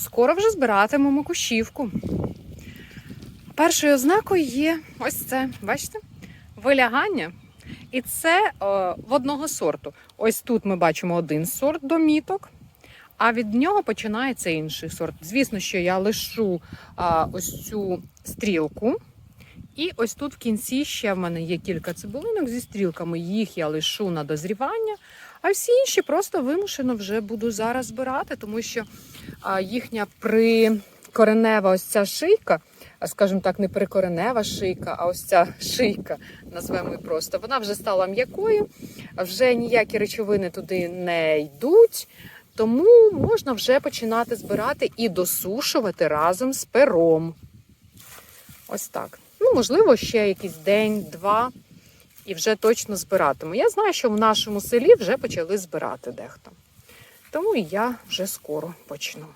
скоро вже збиратимемо кущівку. Першою ознакою є ось це, бачите? Вилягання. І це е, в одного сорту. Ось тут ми бачимо один сорт доміток, а від нього починається інший сорт. Звісно, що я лишу а, ось цю стрілку. І ось тут в кінці ще в мене є кілька цибулинок зі стрілками. Їх я лишу на дозрівання, а всі інші просто вимушено вже буду зараз збирати, тому що їхня прикоренева ось ця шийка, скажімо так, не прикоренева шийка, а ось ця шийка, назвемо її просто, вона вже стала м'якою, вже ніякі речовини туди не йдуть. Тому можна вже починати збирати і досушувати разом з пером. Ось так. Ну, можливо, ще якийсь день-два і вже точно збиратиму. Я знаю, що в нашому селі вже почали збирати дехто. Тому і я вже скоро почну.